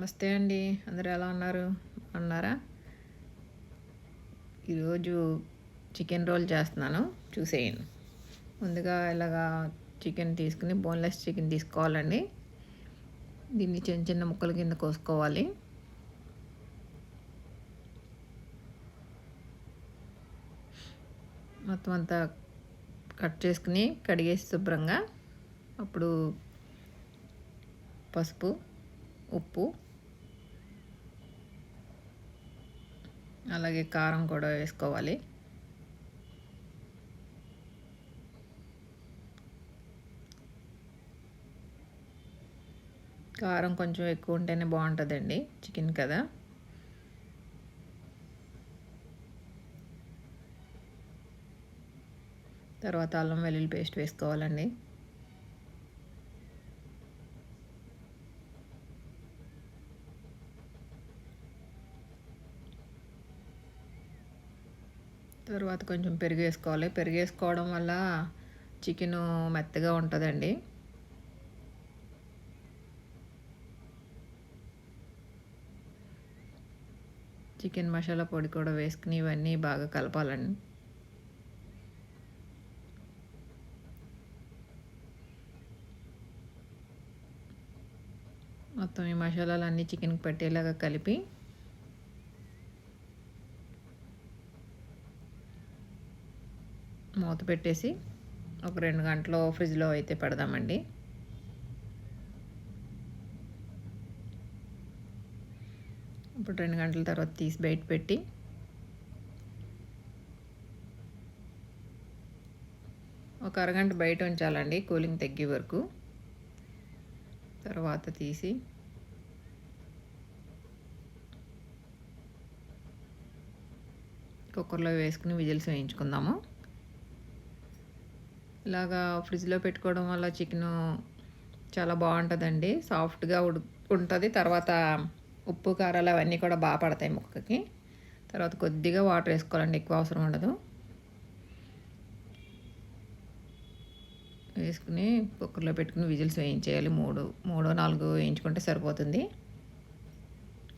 నమస్తే అండి. అందరూ ఎలా ఉన్నారు? అన్నారా ఈరోజు చికెన్ రోల్ చేస్తున్నాను. చూసేయండి. ముందుగా ఇలాగా చికెన్ తీసుకుని బోన్లెస్ చికెన్ తీసుకోవాలండి. దీన్ని చిన్న చిన్న ముక్కల కింద కోసుకోవాలి. మొత్తం అంతా కట్ చేసుకుని కడిగేసి శుభ్రంగా అప్పుడు పసుపు ఉప్పు అలాగే కారం కూడా వేసుకోవాలి. కారం కొంచెం ఎక్కువ ఉంటేనే బాగుంటుందండి చికెన్ కదా. తర్వాత అల్లం వెల్లుల్లి పేస్ట్ వేసుకోవాలండి. తర్వాత కొంచెం పెరుగు వేసుకోవాలి పెరుగు వేసుకోవడం వల్ల చికెన్ మెత్తగా ఉంటుందండి. చికెన్ మసాలా పొడి కూడా వేసుకుని ఇవన్నీ బాగా కలపాలండి. మొత్తం ఈ మసాలాలన్నీ చికెన్కి పెట్టేలాగా కలిపి మూత పెట్టేసి ఒక రెండు గంటలు ఫ్రిడ్జ్లో అయితే పెడదామండి. ఇప్పుడు రెండు గంటల తర్వాత తీసి బయట పెట్టి ఒక అరగంట బయట ఉంచాలండి కూలింగ్ తగ్గే వరకు. తర్వాత తీసి కుక్కర్లో వేసుకుని విజిల్స్ వేయించుకుందాము. ఇలాగా ఫ్రిడ్జ్లో పెట్టుకోవడం వల్ల చికెన్ చాలా బాగుంటుందండి. సాఫ్ట్గా ఉడు ఉంటుంది. తర్వాత ఉప్పు కారాలు అవన్నీ కూడా బాగా పడతాయి ముక్కకి. తర్వాత కొద్దిగా వాటర్ వేసుకోవాలండి. ఎక్కువ అవసరం ఉండదు. వేసుకుని కుక్కర్లో పెట్టుకుని విజిల్స్ వేయించేయాలి. మూడు మూడో నాలుగు వేయించుకుంటే సరిపోతుంది.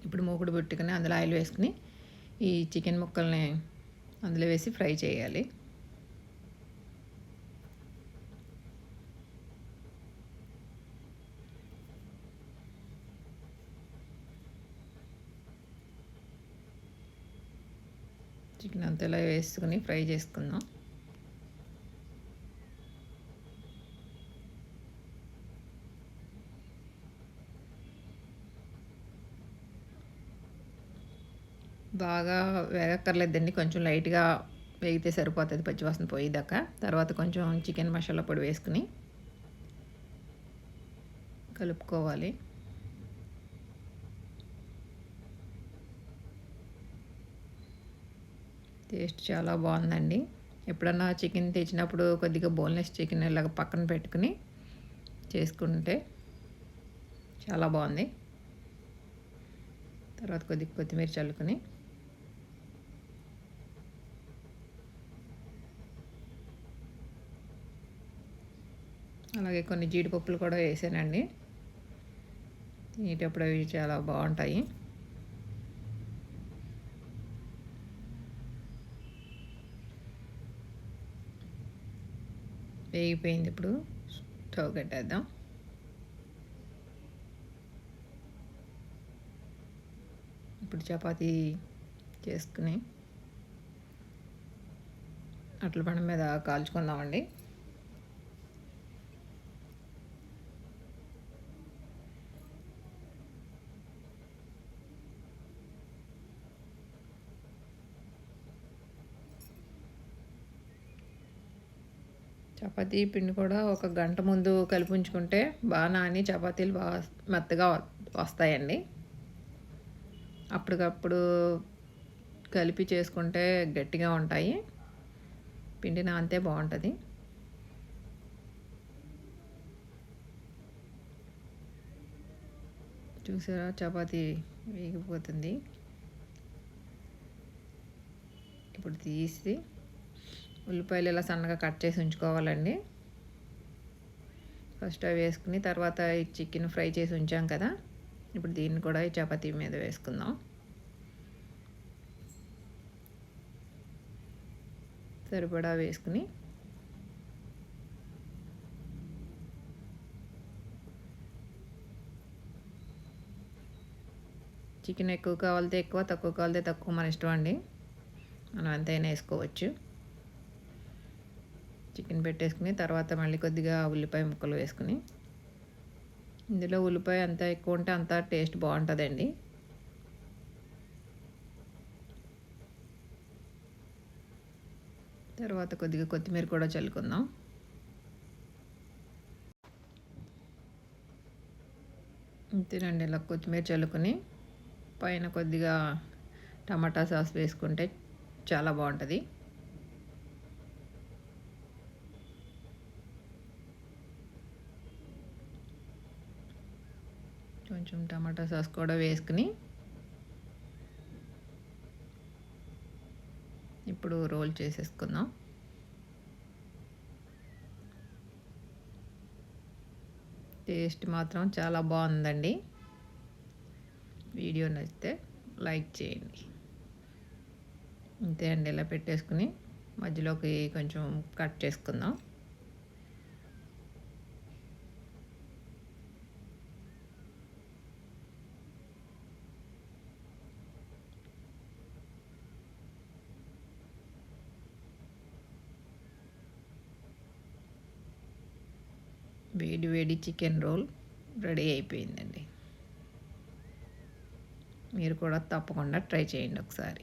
ఇప్పుడు మూకుడు పెట్టుకుని అందులో ఆయిల్ వేసుకుని ఈ చికెన్ ముక్కల్ని అందులో వేసి ఫ్రై చేయాలి. చికెన్ అంతలా ఇలా వేసుకుని ఫ్రై చేసుకుందాం. బాగా వేగక్కర్లేదండి కొంచెం లైట్గా వేగితే సరిపోతుంది పచ్చివాసన పోయేదాకా. తర్వాత కొంచెం చికెన్ మసాలా పొడి వేసుకుని కలుపుకోవాలి. టేస్ట్ చాలా బాగుందండి. ఎప్పుడన్నా చికెన్ తెచ్చినప్పుడు కొద్దిగా బోన్లెస్ చికెన్ ఇలాగ పక్కన పెట్టుకుని చేసుకుంటే చాలా బాగుంది. తర్వాత కొద్దిగా కొత్తిమీర చల్లుకొని అలాగే కొన్ని జీడిపప్పులు కూడా వేసానండి. తినేటప్పుడు అవి చాలా బాగుంటాయి. వేగిపోయింది ఇప్పుడు. స్టవ్ కట్టేద్దాం. ఇప్పుడు చపాతీ చేసుకుని అట్ల పండు మీద కాల్చుకుందామండి. చపాతీ పిండి కూడా ఒక గంట ముందు కలిపి ఉంచుకుంటే బాగా నాని చపాతీలు బాగా మెత్తగా వస్తాయండి. అప్పటికప్పుడు కలిపి చేసుకుంటే గట్టిగా ఉంటాయి. పిండి నానితే బాగుంటుంది. చూసారా? చపాతీ వేగిపోతుంది. ఇప్పుడు తీసి ఉల్లిపాయలు ఇలా సన్నగా కట్ చేసి ఉంచుకోవాలండి. ఫస్ట్ అవి వేసుకుని తర్వాత ఈ చికెన్ ఫ్రై చేసి ఉంచాం కదా. ఇప్పుడు దీన్ని కూడా ఈ చపాతీ మీద వేసుకుందాం. సరిపడా వేసుకుని చికెన్ ఎక్కువ కావాలితే ఎక్కువ తక్కువ కావాలితే తక్కువ మన ఇష్టం అండి. మనం ఎంతైనా వేసుకోవచ్చు. చికెన్ పెట్టేసుకుని తర్వాత మళ్ళీ కొద్దిగా ఉల్లిపాయ ముక్కలు వేసుకుని. ఇందులో ఉల్లిపాయ అంత ఎక్కువ ఉంటే అంత టేస్ట్ బాగుంటుందండి. తర్వాత కొద్దిగా కొత్తిమీర కూడా చల్లుకుందాం. అంతేనండి ఇలా కొత్తిమీర చల్లుకొని పైన కొద్దిగా టమాటా సాస్ వేసుకుంటే చాలా బాగుంటుంది. కొంచెం టమాటా సాస్ కూడా వేసుకుని ఇప్పుడు రోల్ చేసేసుకుందాం. టేస్ట్ మాత్రం చాలా బాగుందండి. వీడియో నచ్చితే లైక్ చేయండి. అంతే అండి ఇలా పెట్టేసుకుని మధ్యలోకి కొంచెం కట్ చేసుకుందాం. వేడి వేడి చికెన్ రోల్ రెడీ అయిపోయిందండి. మీరు కూడా తప్పకుండా ట్రై చేయండి ఒకసారి.